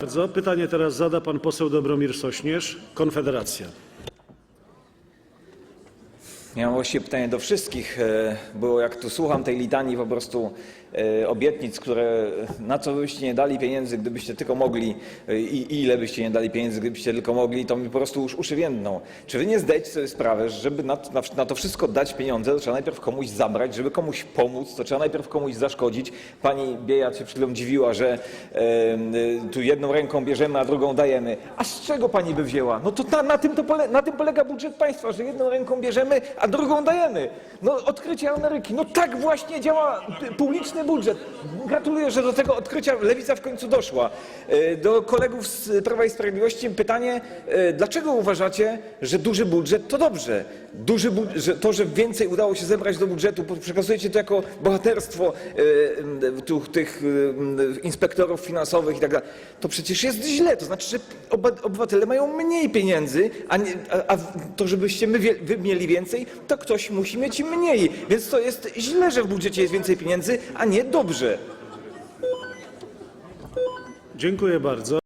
Bardzo. Pytanie teraz zada pan poseł Dobromir Sośnierz, Konfederacja. Ja mam właściwie pytanie do wszystkich, e, bo jak tu słucham tej litanii po prostu e, obietnic, które na co byście nie dali pieniędzy, gdybyście tylko mogli e, i ile byście nie dali pieniędzy, gdybyście tylko mogli, to mi po prostu już uszy więdną. Czy wy nie zdajecie sobie sprawę, że żeby na, to wszystko dać pieniądze, to trzeba najpierw komuś zabrać, żeby komuś pomóc, to trzeba najpierw komuś zaszkodzić. Pani Biejat się przed chwilą dziwiła, że e, e, tu jedną ręką bierzemy, a drugą dajemy. A z czego pani by wzięła? No to na, na, tym, to pole, na tym polega budżet państwa, że jedną ręką bierzemy, a drugą dajemy. No odkrycie Ameryki. No tak właśnie działa publiczny budżet. Gratuluję, że do tego odkrycia lewica w końcu doszła. E, Do kolegów z Prawa i Sprawiedliwości pytanie, e, dlaczego uważacie, że duży budżet to dobrze? Duży że to, że więcej udało się zebrać do budżetu, przekazujecie to jako bohaterstwo e, tych inspektorów finansowych i tak dalej, to przecież jest źle. To znaczy, że obywatele mają mniej pieniędzy, a, nie, a, a to, żebyście my wy mieli więcej, to ktoś musi mieć mniej. Więc to jest źle, że w budżecie jest więcej pieniędzy, a nie dobrze. Dziękuję bardzo.